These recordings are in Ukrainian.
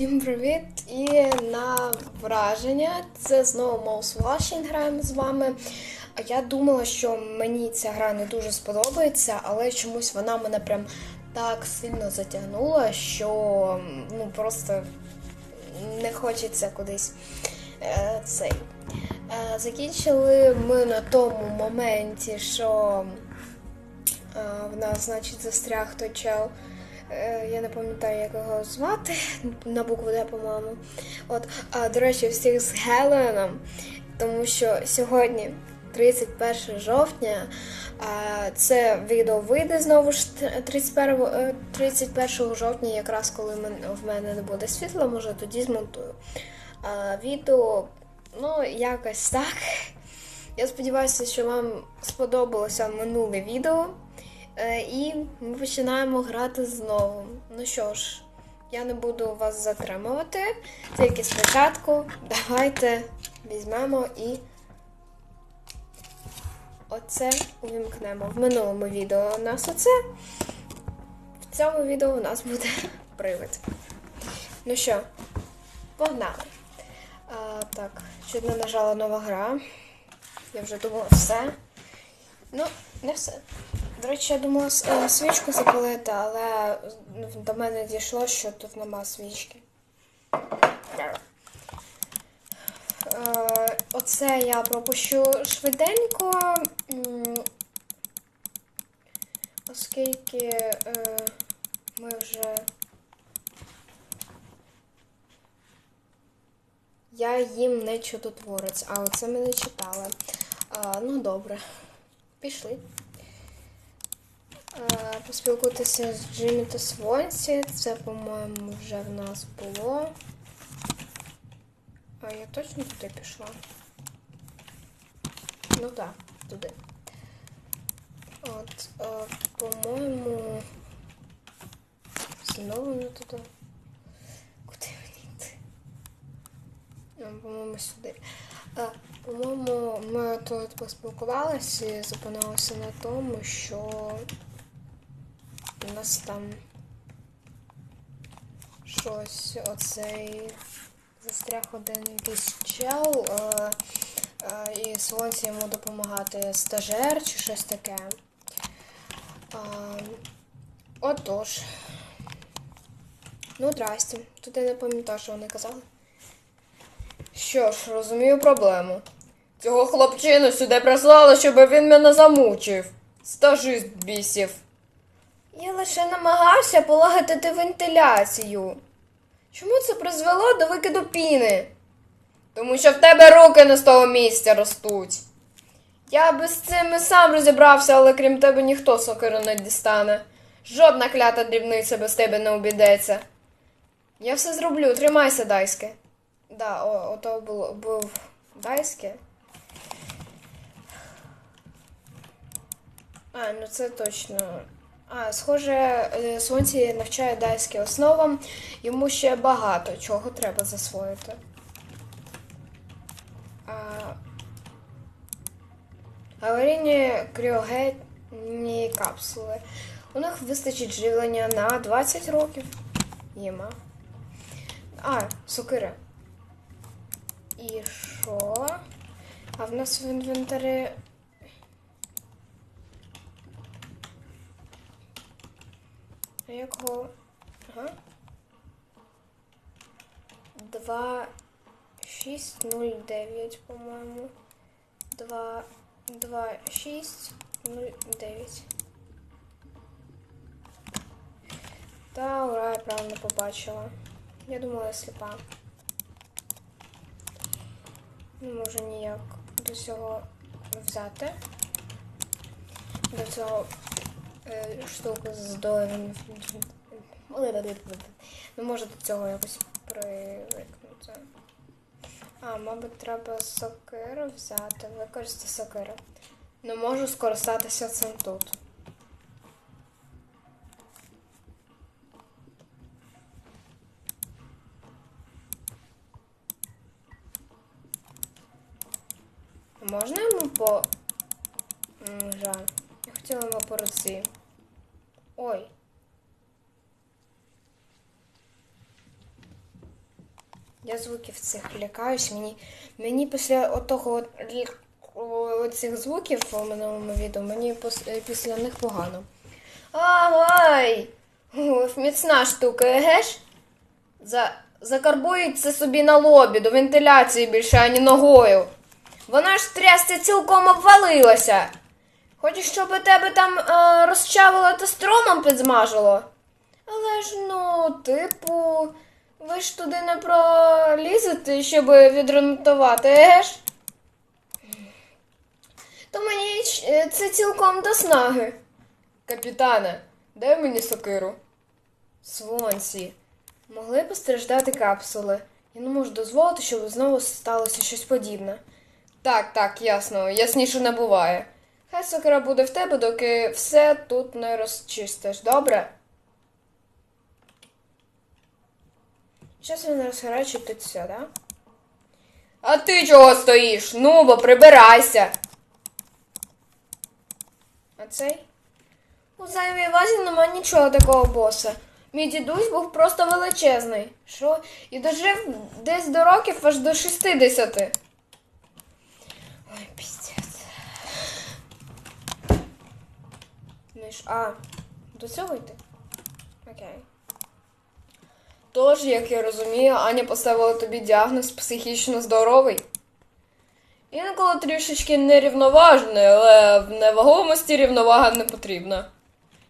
Всім привіт! І на враження це знову Mouse Washing граємо з вами. Я думала, що мені ця гра не дуже сподобається, але чомусь вона мене прям так сильно затягнула, що ну просто не хочеться кудись е, цей. Е, закінчили ми на тому моменті, що е, в нас, значить, застряг той чел. Е, Я не пам'ятаю, як його звати на букву Д, по-моєму. От, а, до речі, всіх з Геленом, тому що сьогодні, 31 жовтня, це відео вийде знову ж 31, е, 31 жовтня, якраз коли в мене не буде світла, може тоді змонтую. А, відео, ну, якось так. Я сподіваюся, що вам сподобалося минуле відео. Е, І ми починаємо грати знову. Ну що ж, я не буду вас затримувати. Тільки спочатку давайте візьмемо і оце увімкнемо. В минулому відео у нас оце. В цьому відео у нас буде привид. Ну що, погнали. А, так, чуть не нажала нова гра. Я вже думала все. Ну, не все. До речі, я думала е, свічку запалити, але до мене дійшло, що тут нема свічки. Е, Оце я пропущу швиденько, оскільки е, ми вже. Я їм не чудотворець, а оце ми не читали. Ну добре, пішли. Е, Поспілкуватися з Джиммі та Свонсі. Це, по-моєму, вже в нас було. А я точно туди пішла? Ну так, туди. От, е, по-моєму. Не туди. Куди мені йти? Ну, По-моєму, сюди. По-моєму, ми тут поспілкувалися і зупинилися на тому, що у нас там щось оцей застряг один якийсь чел, е, е, і сонце йому допомагати стажер чи щось таке. Е, отож. Ну, здрасте. Тут я не пам'ятаю, що вони казали. Що ж, розумію проблему. Цього хлопчину сюди прислали, щоб він мене замучив. Стажист бісів. Я лише намагався полагодити вентиляцію. Чому це призвело до викиду піни? Тому що в тебе руки не з того місця ростуть. Я би з цим і сам розібрався, але крім тебе ніхто сокиру не дістане. Жодна клята дрібниця без тебе не обійдеться. Я все зроблю, тримайся, Дайське. Да, о, ото було, був Дайське. А, ну це точно. А, схоже, е, сонце навчає дайське основам. Йому ще багато чого треба засвоїти. А, аварійні кріогенні капсули. У них вистачить живлення на 20 років. Єма. А, сокира. І що? А в нас в інвентарі. А як його. Ага. 2, 6, 0, 9, по-моєму. 2, 2, 6, 0, 9. Та, ура, я правильно побачила. Я думала, я сліпа. Не можу ніяк до цього взяти. До цього штуку з доларом. Не можу до цього якось привикнути. А, мабуть, треба сокиру взяти. Використати сокиру. Не можу скористатися цим тут. Можна йому по. Жаль. Я хотіла йому по руці. Ой. Я звуків цих лякаюсь. Мені, мені після отого от, цих звуків у минулому відео, мені е, після них погано. Ай! Міцна штука, еге ж? За, закарбується собі на лобі до вентиляції більше ані ногою. Вона ж трясця цілком обвалилася. Хочеш, щоб тебе там е, розчавило та стромом підзмажило? Але ж ну, типу, ви ж туди не пролізете, щоб відремонтувати, ж? То мені е, це цілком до снаги. Капітане, дай мені сокиру. Свонсі. Могли постраждати капсули. Я не можу дозволити, щоб знову сталося щось подібне. Так, так, ясно, ясніше не буває. Хай сокира буде в тебе, доки все тут не розчистиш, добре? Щас він розхарачить тут все, да? А ти чого стоїш? Ну, бо прибирайся. А цей? У зайвій вазі нема нічого такого боса. Мій дідусь був просто величезний. Що? І дожив десь до років аж до 60. Ой, піздець. Ну а, до цього йти? Окей. Тож, як я розумію, Аня поставила тобі діагноз психічно здоровий. Інколи трішечки нерівноважний, але в невагомості рівновага не потрібна.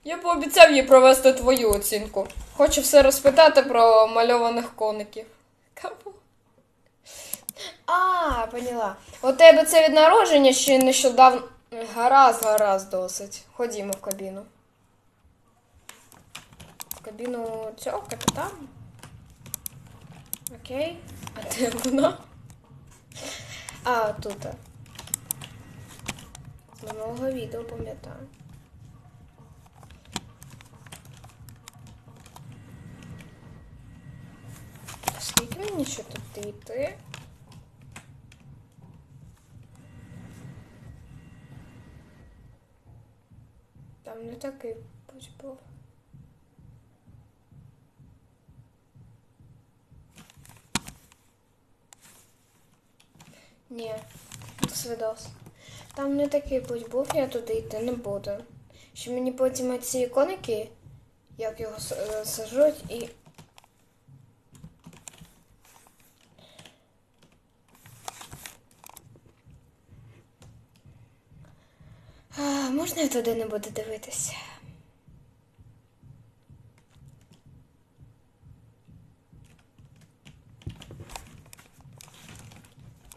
Я пообіцяв їй провести твою оцінку. Хочу все розпитати про мальованих коників. Кому? А, поняла. У тебе це від народження ще нещодавно. Гаразд, гаразд досить. Ходімо в кабіну. В кабіну цього капітана? Окей. А де вона? А, тут. З минулого відео пам'ятаю. Скільки мені ще тут йти? Там не такий путь був. Ні, до свидос. Там не такий путь був, я туди йти не буду. Що мені потім ці іконики, як його е, сажуть і. А, можна я туди не буду дивитися?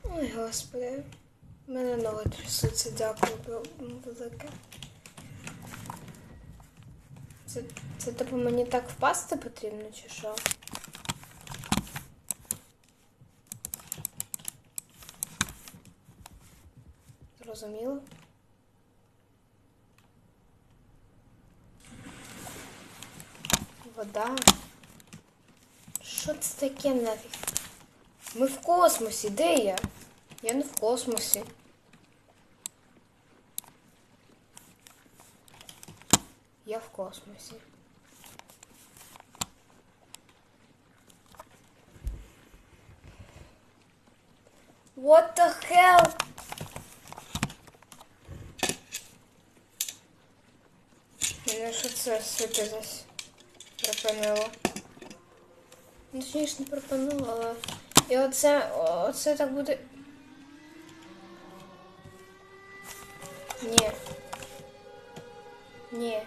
Ой, господи. Мене ноги трясуться, дякую велике. Це, це типу мені так впасти потрібно, чи що? Зрозуміло? Вода. Що це таке нафіг? Ми в космосі, де я? Я не в космосі. Я в космосі. What the hell? Мене що це сука десь припинило. Ну, Точніше не припинило, але. І оце, оце так буде. Ні. Ні.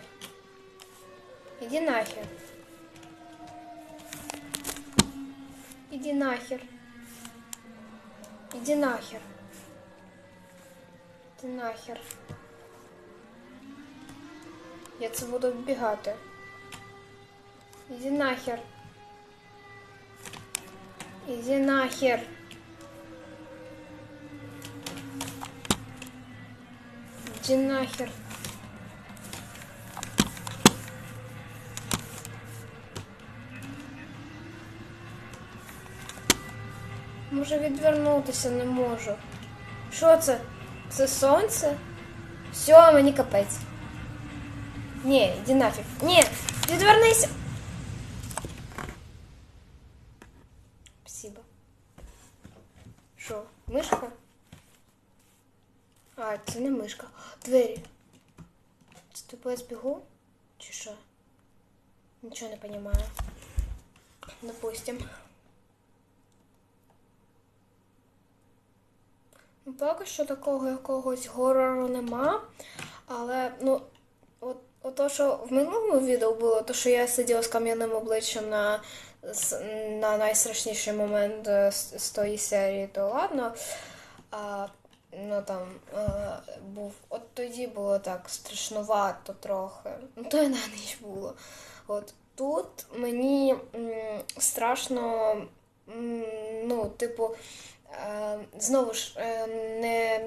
Іди нахер. Іди нахер. Іди нахер. Іди нахер. Я це буду вбігати. Іди нахер. Іди нахер. Іди нахер. Може відвернутися не можу. Що це? Це сонце? Все, мені капець. Ні, іди нафіг. Ні, відвернися. Двері. Типу я збігу? Чи що? Нічого не розумію. Допустим. Ну, поки що такого якогось горору нема. Але, ну, от, от то, що в минулому відео було, то, що я сиділа з кам'яним обличчям на, на найстрашніший момент е, з, з тої серії, то ладно. А, ну там е, був. От тоді було так страшнувато трохи. Ну, то й на ніч було. От тут мені м, страшно, м, ну, типу, знову ж е, не,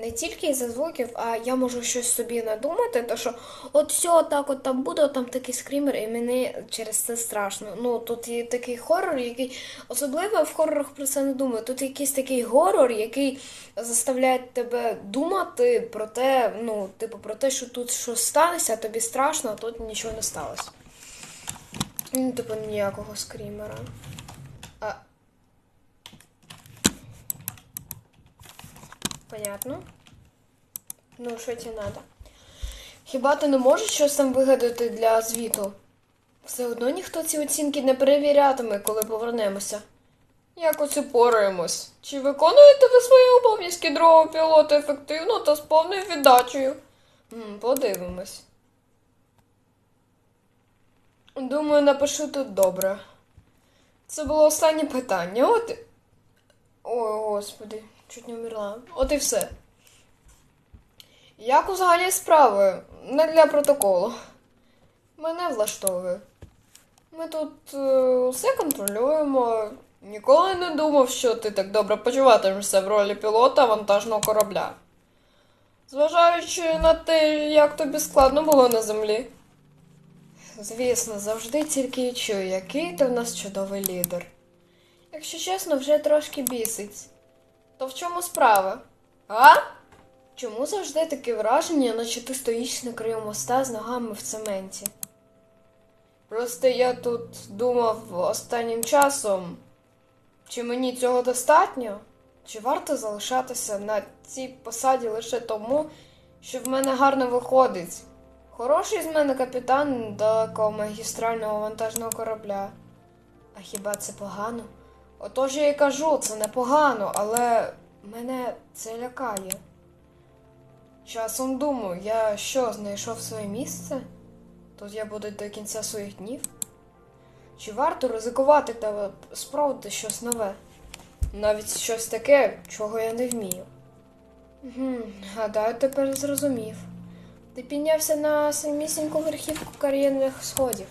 не тільки із-за звуків, а я можу щось собі надумати, то що от все, так от там буде, от там такий скрімер, і мені через це страшно. Ну, тут є такий хорор, який особливо в хорорах про це не думаю. Тут якийсь такий горор, який заставляє тебе думати про те, ну, типу, про те, що тут щось станеться, а тобі страшно, а тут нічого не сталося. Ну, типу, ніякого скрімера. А... Понятно. Ну, що тебе треба? Хіба ти не можеш щось там вигадати для звіту? Все одно ніхто ці оцінки не перевірятиме, коли повернемося. Якось упораємось. Чи виконуєте ви свої обов'язки другого пілота ефективно та з повною віддачею? М, подивимось. Думаю, напишу тут добре. Це було останнє питання. От. Ой, господи, чуть не вмерла. От і все. Як взагалі справи? Не для протоколу. Мене влаштовує. Ми тут е, все контролюємо. Ніколи не думав, що ти так добре почуватимешся в ролі пілота вантажного корабля. Зважаючи на те, як тобі складно було на землі. Звісно, завжди тільки й чую, який ти в нас чудовий лідер. Якщо чесно, вже трошки бісить. То в чому справа? А? Чому завжди таке враження, наче ти стоїш на краю моста з ногами в цементі? Просто я тут думав останнім часом, чи мені цього достатньо? Чи варто залишатися на цій посаді лише тому, що в мене гарно виходить? Хороший з мене капітан далекого магістрального вантажного корабля. А хіба це погано? Отож я й кажу, це непогано, але мене це лякає. Часом думаю, я що, знайшов своє місце? Тут я буду до кінця своїх днів? Чи варто ризикувати та спробувати щось нове? Навіть щось таке, чого я не вмію. Угу, гадаю, тепер зрозумів. Ти піднявся на самісіньку верхівку кар'єрних сходів.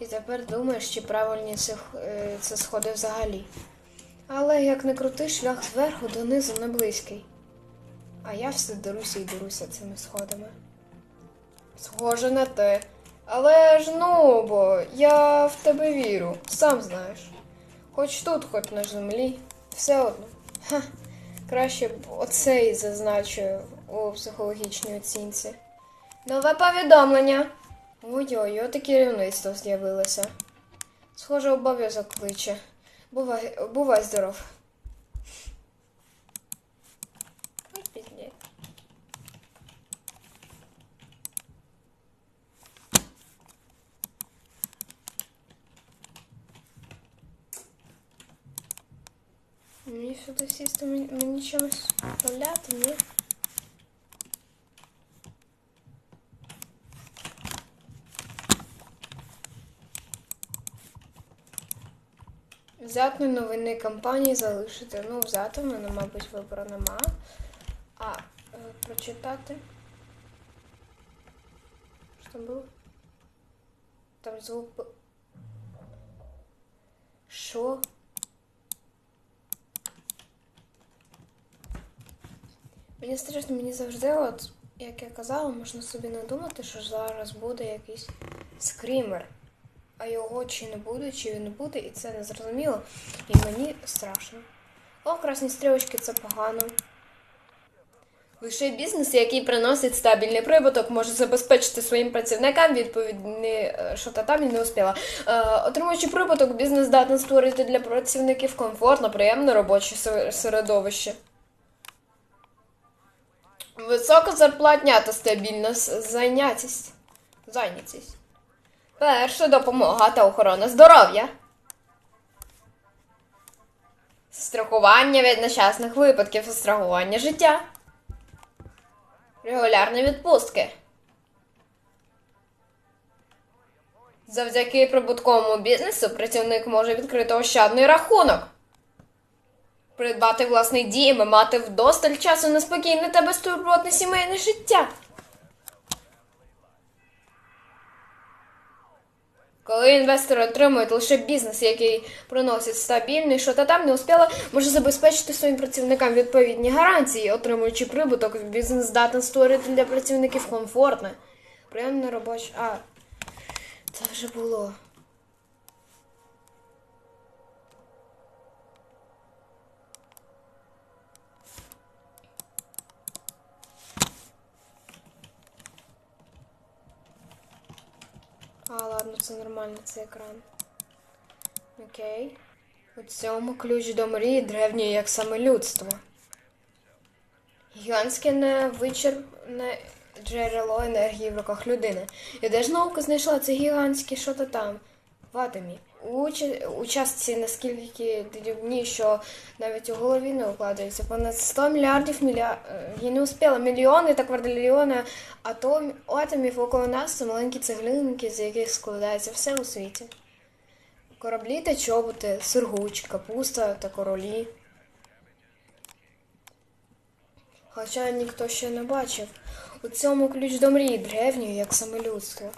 І тепер думаєш, чи правильні це, е, це сходи взагалі. Але як не крути, шлях зверху донизу не близький. А я все деруся і деруся цими сходами. Схоже на те. Але ж ну, бо я в тебе вірю, сам знаєш. Хоч тут, хоч на землі, все одно. Ха, краще б оцей зазначу у психологічній оцінці. Нове повідомлення. Ой-ой, от і керівництво з'явилося. Схоже, обов'язок кличе. Бувай, бувай здоров. Мені сюди сісти, мені, чимось вправляти, ні? Взяти новини кампанії залишити. Ну, взяти в мене, мабуть, вибору нема. А, е, прочитати. Що там було? Там звук. Що? Мені страшно, мені завжди, от, як я казала, можна собі надумати, що зараз буде якийсь скрімер. А його чи не буде, чи він не буде, і це не зрозуміло. І мені страшно. О, красні стрілочки це погано. Лише бізнес, який приносить стабільний прибуток, може забезпечити своїм працівникам відповідні, е, що та там і не успіла. Е, отримуючи прибуток, бізнес здатний створити для працівників комфортне, приємне робоче середовище. Висока зарплатня та стабільна зайнятість. Зайнятість. Перша допомога та охорона здоров'я. Страхування від нещасних випадків, страхування життя. Регулярні відпустки. Завдяки прибутковому бізнесу працівник може відкрити ощадний рахунок. Придбати власний дім і мати вдосталь часу на спокійне та безтурботне сімейне життя. Коли інвестори отримують лише бізнес, який приносить стабільний, що та там не успіла, може забезпечити своїм працівникам відповідні гарантії, отримуючи прибуток, бізнес здатен створити для працівників комфортне, приємне робоче. А, це вже було. А, ладно, це нормально, це екран. Окей. У цьому ключ до мрії древньої, як саме людство. Гігантське невичерпне джерело енергії в руках людини. І де ж наука знайшла це гігантське що-то там в атомі. У, ча- частці наскільки дрібні, що навіть у голові не укладається. Понад 100 мільярдів мілья... е, Я не успіла. Мільйони та квадрильйони атом... атомів около нас це маленькі цеглинки, з яких складається все у світі. Кораблі та чоботи, сургуч, капуста та королі. Хоча ніхто ще не бачив. У цьому ключ до мрії древньої, як саме людство.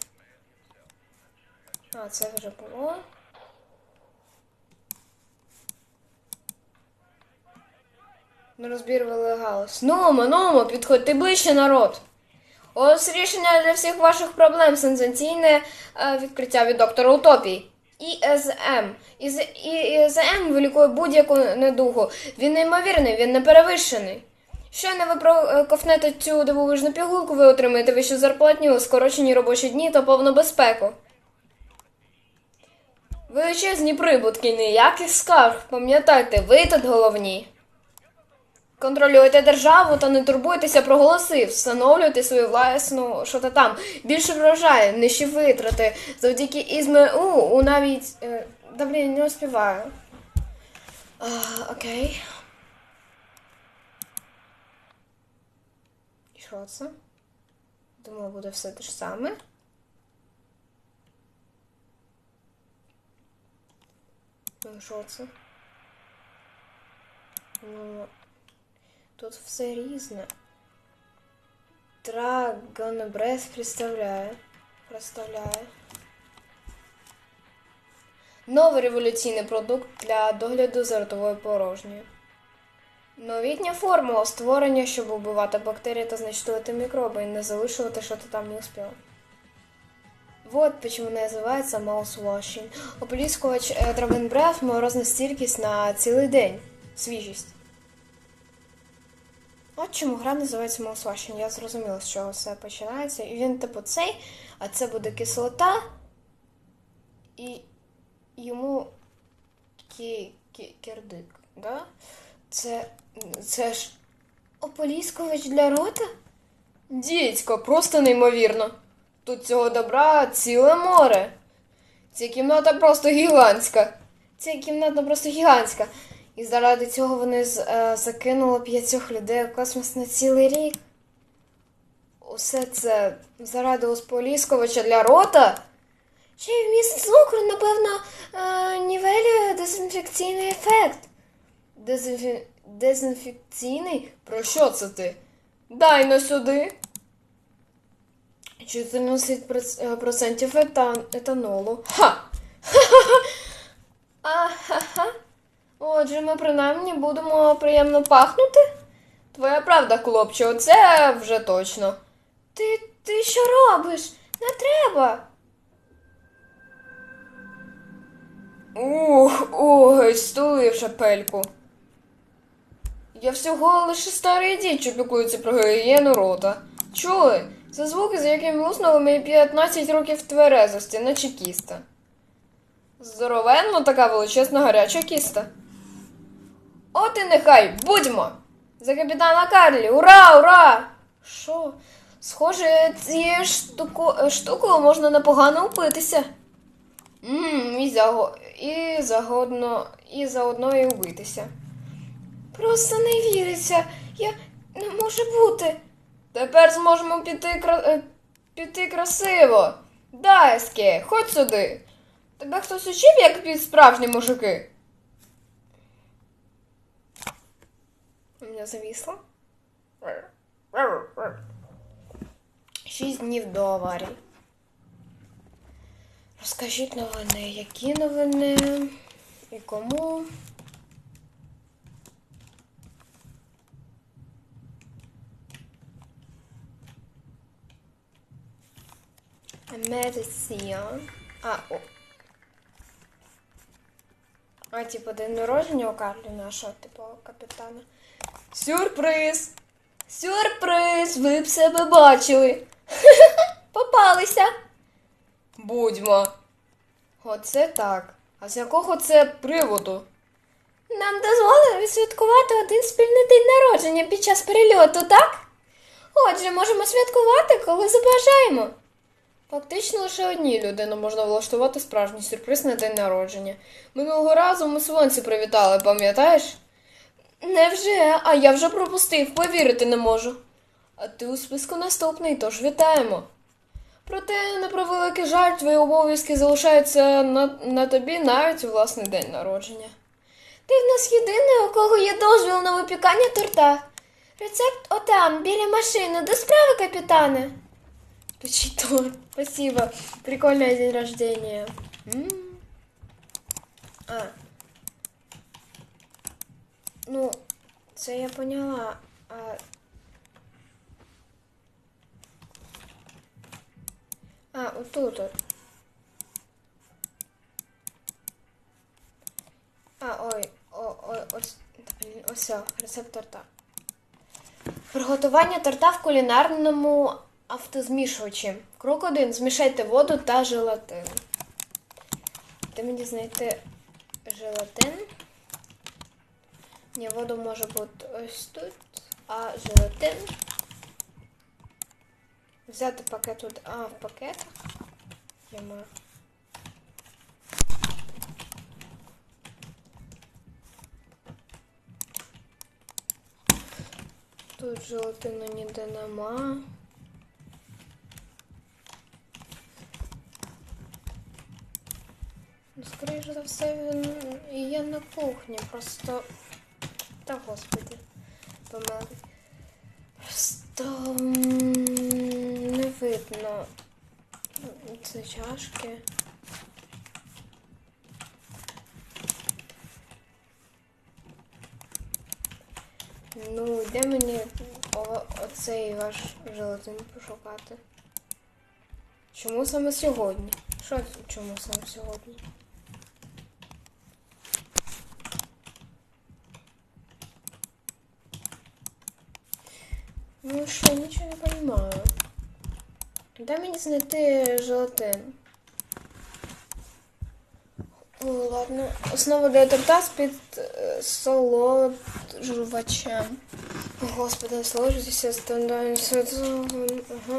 А, це вже було. Не розбірвали галас. Нумо, нумо, підходьте ближче, народ. Ось рішення для всіх ваших проблем. Сенсаційне е, відкриття від доктора Утопії. ІСМ. Із ІСМ вилікує будь-яку недугу. Він неймовірний, він неперевершений. Щойно ви проковнете цю дивовижну пігулку, ви отримаєте вищу зарплатню, скорочені робочі дні та повну безпеку. Величезні прибутки, ніяких скарг. Пам'ятайте, ви тут головні. Контролюйте державу та не турбуйтеся про голоси, встановлюйте свою власну що то там. Більше врожаю, нижчі витрати. Завдяки ізму у навіть. Е, да блін, не успіваю. А, окей. Що це? Думаю, буде все те ж саме. Ну, що це? Ну, тут все різне. Dragon Breath представляє. Представляє. Новий революційний продукт для догляду за ротовою порожньою. Новітня формула створення, щоб убивати бактерії та знищувати мікроби і не залишувати, що ти там не успів. Вот почему називається маусвашинг. Ополіскувач е, Dragon Breath морозна стійкість на цілий день. Свіжість. От чому гра називається маусвашинг. Я зрозуміла, з чого все починається. І він типу цей, а це буде кислота. І йому кі, кі, кирдик, да? Це, це ж ополіскувач для рота? Дідько, просто неймовірно. Тут цього добра ціле море. Ця кімната просто гігантська. Ця кімната просто гігантська. І заради цього вони з- е, закинули п'ятьох людей у космос на цілий рік. Усе це заради осполіскувача для рота. Ще й вміст цукру, напевно, е, нівелює дезінфекційний ефект. Дезінфі... Дезінфекційний? Про що це ти? Дай на сюди. 14% етан... етанолу. Ха! Ага. Отже, ми принаймні будемо приємно пахнути. Твоя правда, хлопче, оце вже точно. Ти, ти що робиш? Не треба. Ух, ой, стулив шапельку. Я всього лише старий дід, що піклується про гігієну рота. Чули? Це звуки, за якими луснули мої 15 років тверезості, наче кіста. Здоровенно така величезна гаряча кіста. От і нехай, будьмо! За капітана Карлі! Ура, ура! Що? Схоже, цією штуку... штукою можна непогано упитися. Мм, і, заго... і загодно, і заодно і убитися. Просто не віриться. Я не може бути. Тепер зможемо піти, кра... е, піти красиво. Дайське, ходь сюди. Тебе хтось учив, як під справжні мужики? Мене зависло. Шість днів до аварії. Розкажіть новини. Які новини? І кому? Медиція. А, о. А, типу, день народження у Карлі нашого, типу, капітана. Сюрприз! Сюрприз! Ви б себе бачили. Попалися. Будьмо. Оце так. А з якого це приводу? Нам дозволили відсвяткувати один спільний день народження під час перельоту, так? Отже, можемо святкувати, коли забажаємо. Фактично лише одній людині можна влаштувати справжній сюрприз на день народження. Минулого разу ми сонці привітали, пам'ятаєш? Невже? А я вже пропустив, повірити не можу. А ти у списку наступний, тож вітаємо. Проте, на превеликий жаль, твої обов'язки залишаються на, на тобі навіть у власний день народження. Ти в нас єдиний, у кого є дозвіл на випікання торта. Рецепт отам, біля машини. До справи, капітане. Печи торт. Спасибо. Прикольный день рождения. М. А. Ну, це я поняла. А... А, отут. от. А, ой, о, ой, ось, ось, рецепт торта. Приготування торта в кулінарному автозмішувачі. Крок 1. Змішайте воду та желатин. Де мені знайти желатин? Ні, воду може бути ось тут, а желатин. Взяти пакет тут, а в пакетах. Маю. Тут желатину ніде нема. Ну, скоріше за все, він є на кухні, просто. Та господи, помилуй. Просто не видно. Це чашки. Ну, де мені оцей ваш желатин пошукати? Чому саме сьогодні? Що чому саме сьогодні? Що, нічого не розумію. Де мені знайти желатин? О, ладно. Основа для торта з-під е, солоджувачем. О, Господи, насолоджуйтеся стандартним Ага.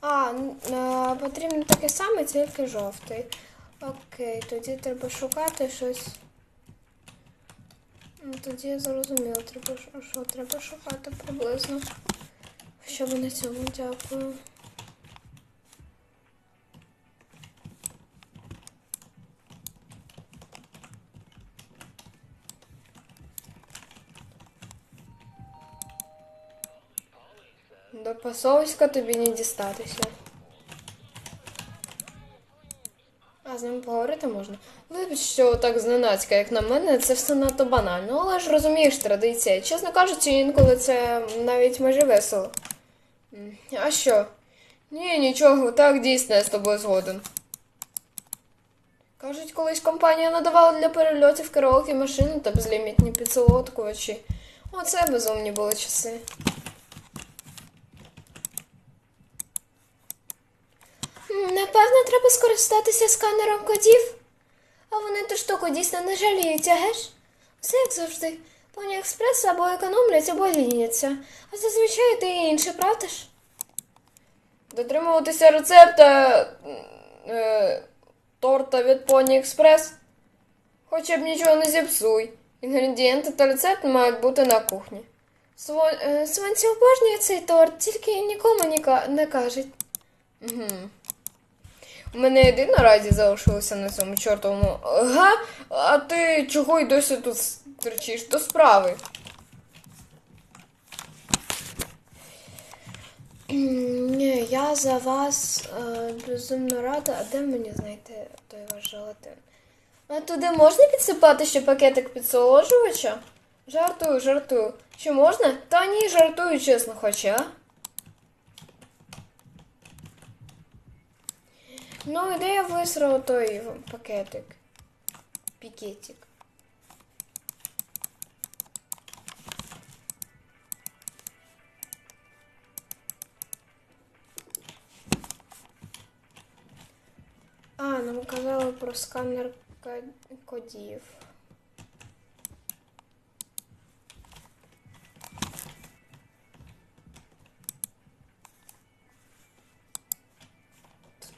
А, н- а, потрібно таке саме, тільки жовтий. Окей, тоді треба шукати щось. Ну, тоді я зрозуміла, треба що, що треба шукати приблизно. Щоб на цьому дякую. До пасовиська тобі не дістатися. А з ним поговорити можна. Вибач, що так зненацька, як на мене, це все надто банально, але ж розумієш традиція. Чесно кажучи, інколи це навіть майже весело. А що? Ні, нічого, так дійсно я з тобою згоден. Кажуть, колись компанія надавала для перельотів караоке машини та безлімітні підсолодкувачі. Оце безумні були часи. М, Напевно, треба скористатися сканером кодів. А вони ту штуку дійсно не жаліють, агеш? Все як завжди. Поні експрес або економлять, або ліняться. А зазвичай ти і інше, правда ж? Дотримуватися рецепта е, торта від Поні Експрес. Хоча б нічого не зіпсуй. Інгредієнти та рецепт мають бути на кухні. Сво- е, обожнює цей торт, тільки нікому не, ка- не кажуть. Угу. У мене єдина раді залишилася на цьому чортовому. Га? А ти чого й досі тут стерчиш? До справи. Ні, я за вас е, безумно рада. А де мені знайти той ваш желатин? А туди можна підсипати ще пакетик підсолоджувача? Жартую, жартую. Чи можна? Та ні, жартую, чесно, хоча. Ну, і де я висрала той пакетик? Пікетик. А, нам казали про сканер ка- кодів.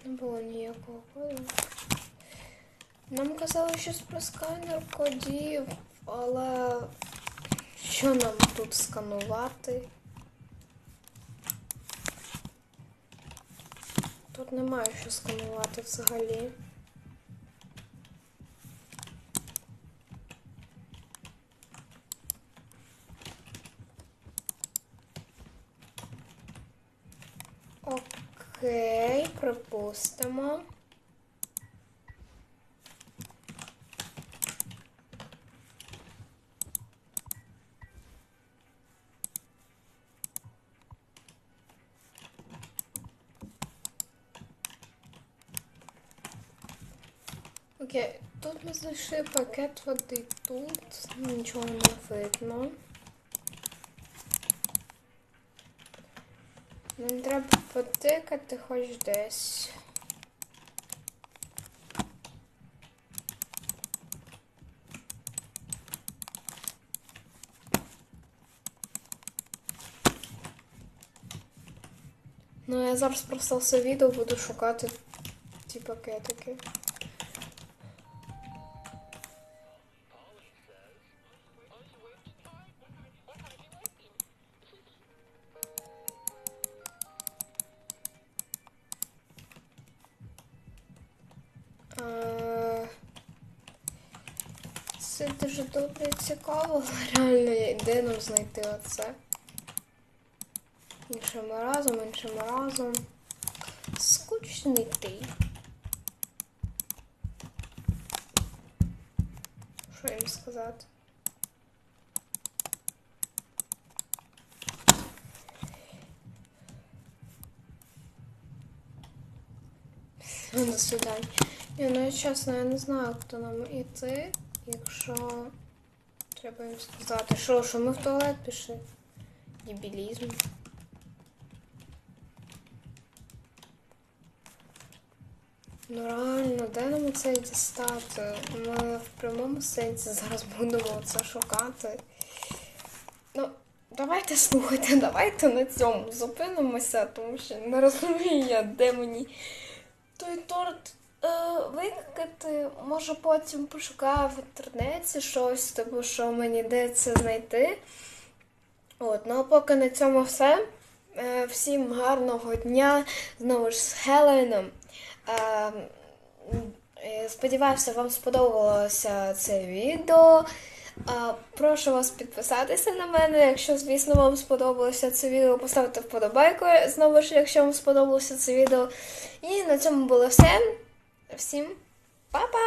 Не було ніякого коду. Нам казали щось про сканер кодів, але що нам тут сканувати? Тут немає що сканувати взагалі. Окей, припустимо. Окей, тут ми знайшли пакет води тут, нічого не видно. Нам треба потикати хоч десь. Ну, я зараз просто все відео буду шукати ті пакетики. Цікаво, реально де нам знайти оце? Іншим разом, іншим разом. Скучний ти. Що їм сказати? До свидання. Ну я чесно, я не знаю, хто нам іти, якщо треба їм сказати, що, що ми в туалет пішли. Дебілізм. Ну реально, де нам це дістати? Ми в прямому сенсі зараз будемо це шукати. Ну, давайте слухайте, давайте на цьому зупинимося, тому що не розумію я, де мені той торт викликати. Може потім пошукаю в інтернеті щось, тому що мені де це знайти. От, ну а поки на цьому все. Е, Всім гарного дня. Знову ж з Хеллоуіном. Е, е, Сподіваюся, вам сподобалося це відео. Прошу вас підписатися на мене, якщо, звісно, вам сподобалося це відео, поставити вподобайку, знову ж, якщо вам сподобалося це відео. І на цьому було все. Всім па-па!